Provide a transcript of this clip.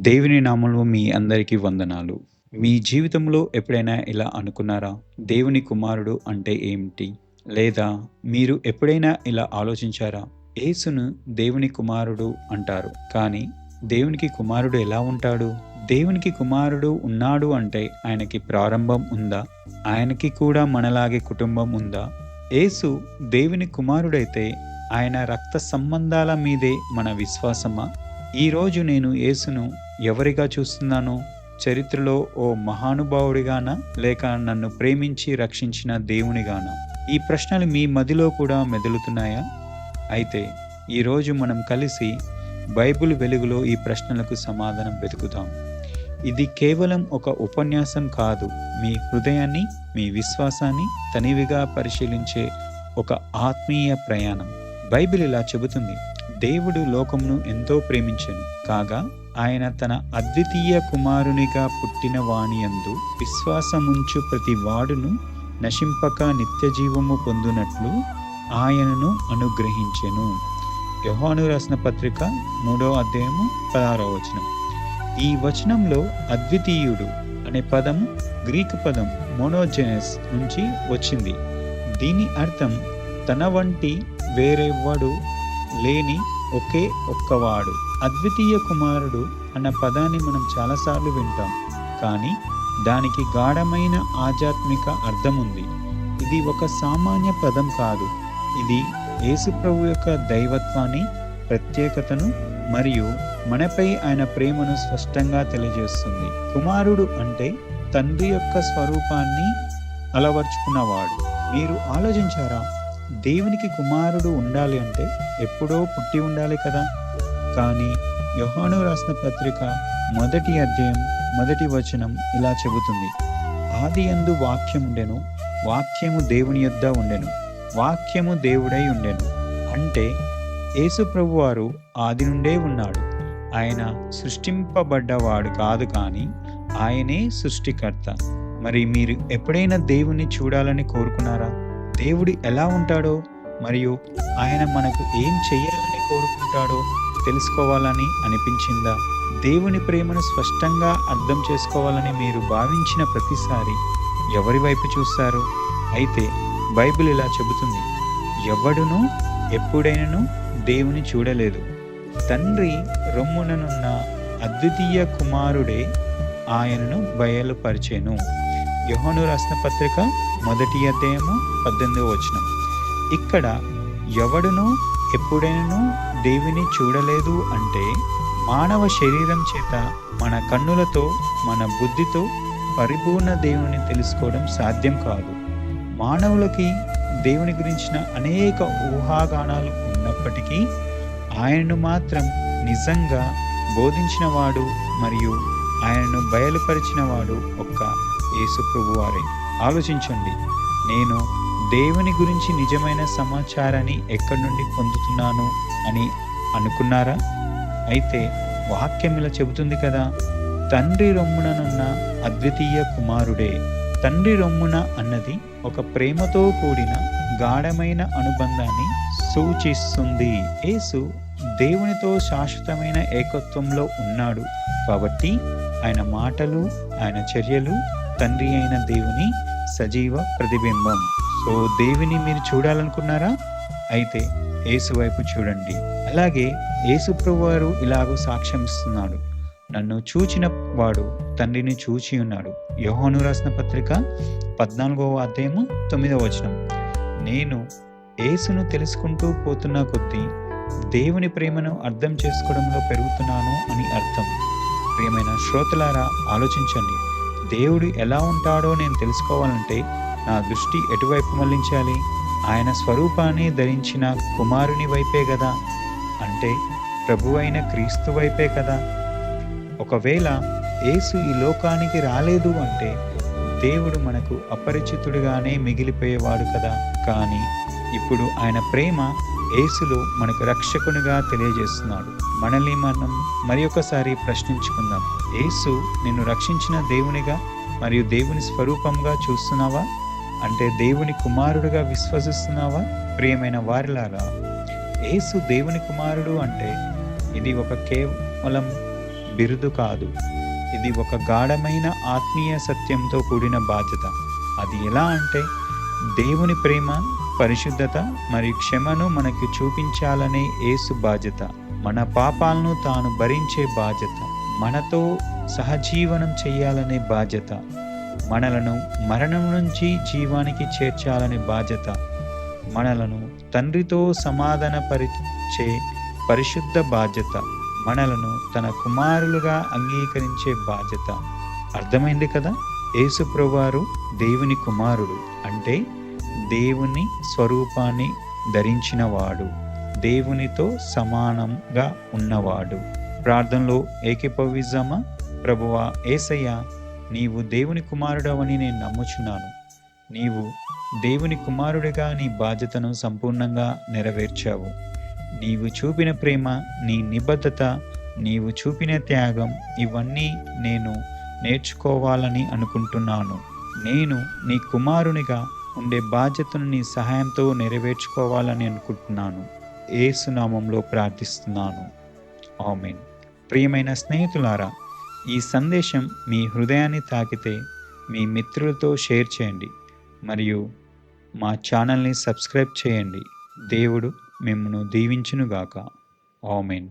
దేవుని నామంలో మీ అందరికీ వందనాలు. మీ జీవితంలో ఎప్పుడైనా ఇలా అనుకున్నారా? దేవుని కుమారుడు అంటే ఏమిటి? లేదా మీరు ఎప్పుడైనా ఇలా ఆలోచించారా? యేసును దేవుని కుమారుడు అంటారు. కానీ దేవునికి కుమారుడు ఎలా ఉంటాడు? దేవునికి కుమారుడు ఉన్నాడు అంటే ఆయనకి ప్రారంభం ఉందా? ఆయనకి కూడా మనలాగే కుటుంబం ఉందా? యేసు దేవుని కుమారుడైతే ఆయన రక్త సంబంధాల మీదే మన విశ్వాసమా? ఈరోజు నేను యేసును ఎవరిగా చూస్తున్నాను? చరిత్రలో ఓ మహానుభావుడిగానా? లేక నన్ను ప్రేమించి రక్షించిన దేవునిగానా? ఈ ప్రశ్నలు మీ మదిలో కూడా మెదులుతున్నాయా? అయితే ఈరోజు మనం కలిసి బైబిల్ వెలుగులో ఈ ప్రశ్నలకు సమాధానం వెతుకుతాం ఇది కేవలం ఒక ఉపన్యాసం కాదు. మీ హృదయాన్ని, మీ విశ్వాసాన్ని తనివిగా పరిశీలించే ఒక ఆత్మీయ ప్రయాణం. బైబిల్ ఇలా చెబుతుంది. దేవుడు లోకమును ఎంతో ప్రేమించెను. కాగా ఆయన తన అద్వితీయ కుమారునిగా పుట్టిన వాణియందు విశ్వాసముంచు ప్రతి వాడును నశింపక నిత్యజీవము పొందునట్లు ఆయనను అనుగ్రహించెను. యోహాను రాసిన పత్రిక మూడో అధ్యాయము పదహారో వచనం. ఈ వచనంలో అద్వితీయుడు అనే పదం గ్రీకు పదం మోనోజెనస్ నుంచి వచ్చింది. దీని అర్థం తన వంటి వేరెవ్వడు లేని ఒకే ఒక్కవాడు. అద్వితీయ కుమారుడు అన్న పదాన్ని మనం చాలాసార్లు వింటాం. కానీ దానికి గాఢమైన ఆధ్యాత్మిక అర్థం ఉంది ఇది ఒక సామాన్య పదం కాదు. ఇది యేసుప్రభు యొక్క దైవత్వాన్ని, ప్రత్యేకతను మరియు మనపై ఆయన ప్రేమను స్పష్టంగా తెలియజేస్తుంది. కుమారుడు అంటే తండ్రి యొక్క స్వరూపాన్ని అలవర్చుకున్నవాడు. మీరు ఆలోచించారా? దేవునికి కుమారుడు ఉండాలి అంటే ఎప్పుడో పుట్టి ఉండాలి కదా? కానీ యోహాను రాసిన పత్రిక మొదటి అధ్యాయం మొదటి వచనం ఇలా చెబుతుంది. ఆది యందు వాక్యం ఉండెను వాక్యము దేవుని యొద్ద ఉండెను. వాక్యము దేవుడై ఉండెను. అంటే యేసు ప్రభువారు ఆది నుండే ఉన్నాడు. ఆయన సృష్టింపబడ్డవాడు కాదు కానీ ఆయనే సృష్టికర్త. మరి మీరు ఎప్పుడైనా దేవుణ్ణి చూడాలని కోరుకున్నారా? దేవుడు ఎలా ఉంటాడో మరియు ఆయన మనకు ఏం చేయాలని కోరుకుంటాడో తెలుసుకోవాలని అనిపించిందా? దేవుని ప్రేమను స్పష్టంగా అర్థం చేసుకోవాలని మీరు భావించిన ప్రతిసారి ఎవరి వైపు చూస్తారు? అయితే బైబిల్ ఇలా చెబుతుంది. ఎవడును ఎప్పుడైనను దేవుని చూడలేదు. తండ్రి రొమ్ముననున్న అద్వితీయ కుమారుడే ఆయనను బయలుపరిచెను. యోహాను రాసిన పత్రిక మొదటి అధ్యాయము పద్దెనిమిదవ వచనం. ఇక్కడ ఎవడునూ ఎప్పుడైనను దేవుని చూడలేదు అంటే మానవ శరీరం చేత మన కన్నులతో, మన బుద్ధితో పరిపూర్ణ దేవుని తెలుసుకోవడం సాధ్యం కాదు. మానవులకి దేవుని గురించిన అనేక ఊహాగానాలు ఉన్నప్పటికీ ఆయనను మాత్రం నిజంగా బోధించినవాడు మరియు ఆయనను బయలుపరిచినవాడు ఒక్క యేసుప్రభు వారే ఆలోచించండి. నేను దేవుని గురించి నిజమైన సమాచారాన్ని ఎక్కడి నుండి పొందుతున్నాను అని అనుకున్నారా? అయితే వాక్యం ఇలా చెబుతుంది కదా! తండ్రి రొమ్ముననున్న అద్వితీయ కుమారుడే. తండ్రి రొమ్మున అన్నది ఒక ప్రేమతో కూడిన గాఢమైన అనుబంధాన్ని సూచిస్తుంది. యేసు దేవునితో శాశ్వతమైన ఏకత్వంలో ఉన్నాడు. కాబట్టి ఆయన మాటలు, ఆయన చర్యలు తండ్రి అయిన దేవుని సజీవ ప్రతిబింబం. సో దేవుని మీరు చూడాలనుకున్నారా? అయితే యేసు వైపు చూడండి. అలాగే యేసు ప్రభువారు ఇలాగూ సాక్ష్యం ఇస్తున్నాడు. నన్ను చూచిన వాడు తండ్రిని చూచి ఉన్నాడు. యోహోను రాసిన పత్రిక పద్నాలుగవ అధ్యాయము తొమ్మిదవ వచనం. నేను యేసును తెలుసుకుంటూ పోతున్న కొద్దీ దేవుని ప్రేమను అర్థం చేసుకోవడంలో పెరుగుతున్నాను అని అర్థం. ప్రియమైన శ్రోతలారా ఆలోచించండి. దేవుడు ఎలా ఉంటాడో నేను తెలుసుకోవాలంటే నా దృష్టి ఎటువైపు మళ్ళించాలి? ఆయన స్వరూపాన్ని ధరించిన కుమారుని వైపే కదా అంటే ప్రభువైన క్రీస్తు వైపే కదా! ఒకవేళ యేసు ఈ లోకానికి రాలేదు అంటే దేవుడు మనకు అపరిచితుడిగానే మిగిలిపోయేవాడు కదా! కానీ ఇప్పుడు ఆయన ప్రేమ యేసులో మనకు రక్షకునిగా తెలియజేస్తున్నాడు. మనల్ని మనం మరియొకసారి ప్రశ్నించుకుందాం. యేసు నిన్ను రక్షించిన దేవునిగా మరియు దేవుని స్వరూపంగా చూస్తున్నావా? అంటే దేవుని కుమారుడుగా విశ్వసిస్తున్నావా? ప్రియమైన వారిలారా యేసు దేవుని కుమారుడు అంటే ఇది ఒక కేవలం బిరుదు కాదు ఇది ఒక గాఢమైన ఆత్మీయ సత్యంతో కూడిన బాధ్యత అది ఎలా అంటే దేవుని ప్రేమ పరిశుద్ధత మరియు క్షమను మనకు చూపించాలనే యేసు బాధ్యత. మన పాపాలను తాను భరించే బాధ్యత. మనతో సహజీవనం చేయాలనే బాధ్యత. మనలను మరణం నుంచి జీవానికి చేర్చాలనే బాధ్యత. మనలను తండ్రితో సమాధానపరిచే పరిశుద్ధ బాధ్యత. మనలను తన కుమారులుగా అంగీకరించే బాధ్యత. అర్థమైంది కదా? యేసుప్రవారు దేవుని కుమారుడు. అంటే దేవుని స్వరూపాన్ని ధరించినవాడు దేవునితో సమానంగా ఉన్నవాడు. ప్రార్థనలో ఏకీభవిజమా ప్రభువా ఏసయ్య నీవు దేవుని కుమారుడవని నేను నమ్ముచున్నాను. నీవు దేవుని కుమారుడిగా నీ బాధ్యతను సంపూర్ణంగా నెరవేర్చావు. నీవు చూపిన ప్రేమ నీ నిబద్ధత నీవు చూపిన త్యాగం ఇవన్నీ నేను నేర్చుకోవాలని అనుకుంటున్నాను. నేను నీ కుమారునిగా ఉండే బాధ్యతను నీ సహాయంతో నెరవేర్చుకోవాలని అనుకుంటున్నాను. ఏసునామంలో ప్రార్థిస్తున్నాను. ఆమెన్. ప్రియమైన స్నేహితులారా ఈ సందేశం మీ హృదయాన్ని తాకితే మీ మిత్రులతో షేర్ చేయండి మరియు మా ఛానల్ని సబ్స్క్రైబ్ చేయండి. దేవుడు మిమ్మను దీవించునుగాక. ఆమెన్.